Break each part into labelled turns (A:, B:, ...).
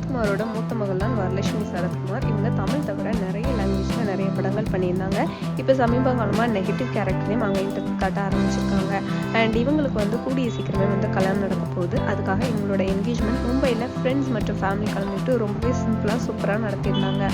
A: சரத்குமாரோட மூத்த மகள் தான் வரலட்சுமி சரத்குமார். இவங்க தமிழ் தவிர நிறைய லாங்குவேஜ் திரைப்படங்கள் படங்கள் பண்ணியிருந்தாங்க. இப்போ சமீப காலமாக நெகட்டிவ் கேரக்டரையும் அவங்க இன்ட்ரெஸ்ட் காட்ட ஆரம்பிச்சிருக்காங்க. அண்ட் இவங்களுக்கு வந்து கூடிய சீக்கிரமே வந்து கல்யாணம் நடக்க போகுது. அதுக்காக இவங்களோட என்கேஜ்மெண்ட் மும்பையில் ஃப்ரெண்ட்ஸ் மற்றும் ஃபேமிலி கலந்துட்டு ரொம்பவே சிம்பிளாக சூப்பராக நடத்தியிருந்தாங்க.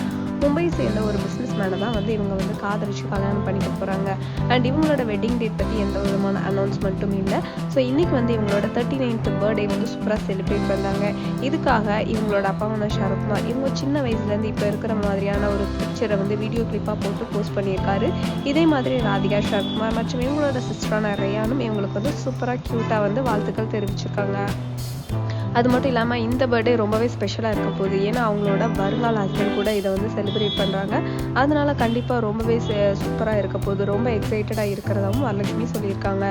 A: மும்பை சேர்ந்த ஒரு பிஸ்னஸ் மேனை தான் வந்து இவங்க வந்து காதலிச்சு கல்யாணம் பண்ணிக்க போகிறாங்க அண்ட் இவங்களோட வெட்டிங் டேட் பற்றி எந்த விதமான அனௌன்ஸ்மெண்ட்டும் இல்லை. ஸோ இன்றைக்கி வந்து இவங்களோட தேர்ட்டி நைன்த் பர்த்டே வந்து சூப்பராக செலிப்ரேட் பண்ணாங்க. இதுக்காக இவங்களோட அப்பா வந்து சரத்குமார் இவங்க சின்ன வயசுலேருந்து இப்போ இருக்கிற மாதிரியான ஒரு பிக்சரை வந்து வீடியோ கிளிப்பாக போட்டு போஸ்ட் பண்ணியிருக்காரு. இதே மாதிரி ராதிகா சரத்குமார் மற்றும் இவங்களோட சிஸ்டரான ரயானும் இவங்களுக்கு வந்து சூப்பராக க்யூட்டாக வந்து வாழ்த்துக்கள் தெரிவிச்சிருக்காங்க. அது மட்டும் இல்லாமல் இந்த பர்த்டே ரொம்பவே ஸ்பெஷலாக இருக்க போகுது. ஏன்னா அவங்களோட வருங்கால ஹஸ்பண்ட் கூட இதை வந்து செலிப்ரேட் பண்ணுறாங்க அதனால கண்டிப்பாக ரொம்பவே சூப்பராக இருக்க போகுது. ரொம்ப எக்ஸைட்டடாக இருக்கிறதாவும் வரலட்சுமி சொல்லியிருக்காங்க.